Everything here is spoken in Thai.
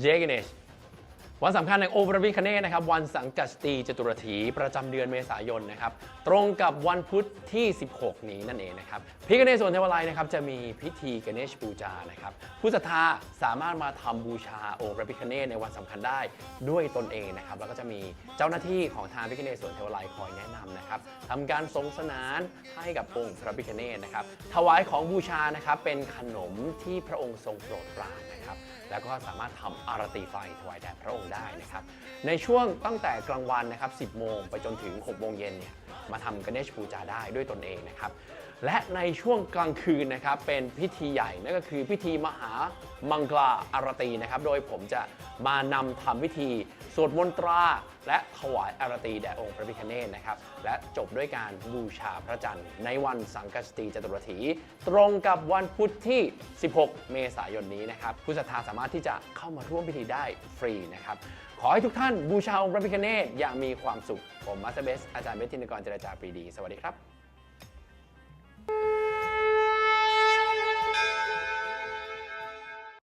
เยกเนช วันสำคัญในโอเปรวิคเน่นะครับวันสังกัดสตีจตุรถีประจำเดือนเมษายนนะครับตรงกับวันพุธที่ 16 นี้นั่นเองนะครับพิกเนสวนเทวาลัยนะครับจะมีพิธีกเนชปูจานะครับผู้ศรัทธาสามารถมาทำบูชาองค์พระพิคเนตในวันสำคัญได้ด้วยตนเองนะครับแล้วก็จะมีเจ้าหน้าที่ของทางพิคเนสวนเทวาลัยคอยแนะนำนะครับทำการทรงสนานให้กับองค์พระพิคเนตนะครับถวายของบูชานะครับเป็นขนมที่พระองค์ทรงโปรดปรานนะครับแล้วก็สามารถทำอารตีไฟถวายแด่พระองค์ได้นะครับ ในช่วงตั้งแต่กลางวันนะครับ 10 โมงไปจนถึง 6 โมงเย็นเนี่ยมาทำกเนชปูจาได้ด้วยตนเองนะครับ และในช่วงกลางคืนนะครับเป็นพิธีใหญ่นั่นก็คือพิธีมหามังกลาอารตีนะครับ โดยผมจะมานำทำพิธี สวดมนตรา และถวายอารตีแด่องค์พระพิฆเนศนะครับ และจบด้วยการบูชาพระจันทร์ในวันสังกสตีจตุรถี ตรงกับวันพุธที่ 16 เมษายนนี้นะครับผู้ศรัทธาสามารถที่จะเข้ามาร่วมพิธีได้ฟรีนะครับขอให้ทุกท่านบูชาองค์พระพิฆเนศอย่างมีความสุขผมมาสเตอร์เบสอาจารย์เบสตินกรเจรจาปรีดี สวัสดีครับ